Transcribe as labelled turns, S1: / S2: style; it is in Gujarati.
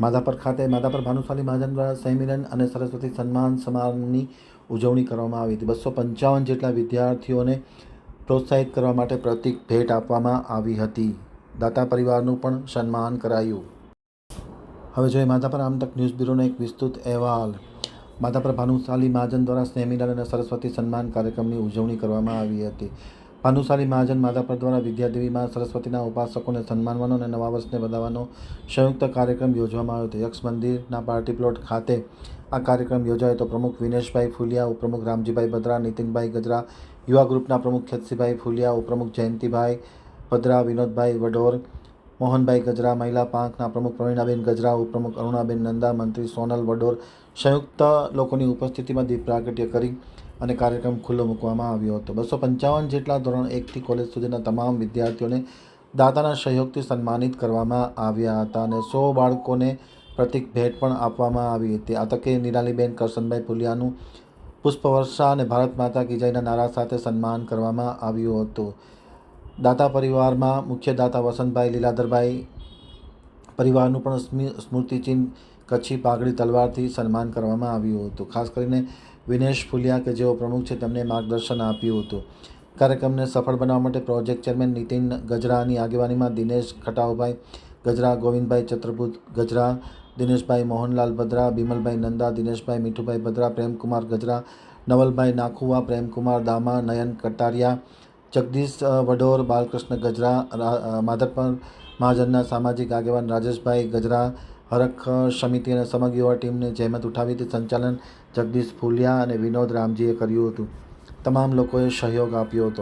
S1: માધાપર ખાતે માધાપર ભાનુશાલી મહાજન દ્વારા સંમેલન અને સરસ્વતી સન્માન સમારંભની ઉજવણી કરવામાં આવી હતી. બસો પંચાવન જેટલા વિદ્યાર્થીઓને પ્રોત્સાહિત કરવા માટે પ્રતિક ભેટ આપવામાં આવી હતી. દાતા પરિવારનું પણ સન્માન કરાયું. હવે જોઈએ માધાપર આમતક ન્યૂઝ બ્યુરોનો એક વિસ્તૃત અહેવાલ. માધાપર ભાનુશાલી મહાજન દ્વારા સેમિનાર અને સરસ્વતી સન્માન કાર્યક્રમની ઉજવણી કરવામાં આવી હતી. ભાનુશાલી મહાજન માધાપર દ્વારા વિદ્યાદેવીમાં સરસ્વતીના ઉપાસકોને સન્માનવાનો અને નવા વર્ષને વધાવવાનો સંયુક્ત કાર્યક્રમ યોજવામાં આવ્યો હતો. યક્ષ મંદિરના પાર્ટી પ્લોટ ખાતે આ કાર્યક્રમ યોજાયો હતો. પ્રમુખ વિનેશભાઈ ફુલિયા, ઉપપ્રમુખ રામજીભાઈ ભદ્રા, નીતિનભાઈ ગજરા, યુવા ગ્રુપના પ્રમુખ ખેતસીભાઈ ફુલિયા, ઉપપ્રમુખ જયંતિભાઈ ભદ્રા, વિનોદભાઈ વડોર મોહનભાઈ ગજરા, મહિલા પાંખના પ્રમુખ પ્રવીણાબેન ગજરા, ઉપપ્રમુખ અરુણાબેન નંદા, મંત્રી સોનલ વડોર સંયુક્ત લોકોની ઉપસ્થિતિમાં દીપ પ્રાગટ્ય કરી અને કાર્યક્રમ ખુલ્લો મૂકવામાં આવ્યો હતો. બસો પંચાવન જેટલા ધોરણ એકથી કોલેજ સુધીના તમામ વિદ્યાર્થીઓને દાતાના સહયોગથી સન્માનિત કરવામાં આવ્યા હતા અને સો બાળકોને પ્રતિક ભેટ પણ આપવામાં આવી હતી. આ તકે નિરાલીબેન, કરશનભાઈ ફુલિયાનું પુષ્પવર્ષા અને ભારત માતા કી નારા સાથે સન્માન કરવામાં આવ્યું હતું. દાતા પરિવારમાં મુખ્ય દાતા વસંતભાઈ, લીલાધરભાઈ પરિવારનું પણ સ્મી- સ્મૃતિચિહ્ન કચ્છી પાઘડી તલવારથી સન્માન કરવામાં આવ્યું હતું. ખાસ કરીને વિનેશ ફુલિયા, કે જેઓ પ્રમુખ છે, તેમને માર્ગદર્શન આપ્યું હતું. કાર્યક્રમને સફળ બનાવવા માટે પ્રોજેક્ટ ચેરમેન નીતિન ગજરાની આગેવાનીમાં દિનેશ ખટાવભાઈ ગજરા, ગોવિંદભાઈ ચત્રભુત ગજરા, દિનેશભાઈ મોહનલાલ ભદ્રા, બિમલભાઈ નંદા, દિનેશભાઈ મીઠુભાઈ ભદ્રા, પ્રેમકુમાર ગજરા, નવલભાઈ નાખુવા, પ્રેમકુમાર દામા, નયન કટારિયા જગદીશ વડોર બાલકૃષ્ણ ગજરા માધવપર, મહાજનના સામાજિક આગેવાન રાજેશભાઈ ગજરા, હરખ સમિતિ અને સમગ્ર યુવા ટીમને જહેમત ઉઠાવી હતી. સંચાલન જગદીશ ફુલિયા અને વિનોદ રામજીએ કર્યું હતું. તમામ લોકોએ સહયોગ આપ્યો હતો.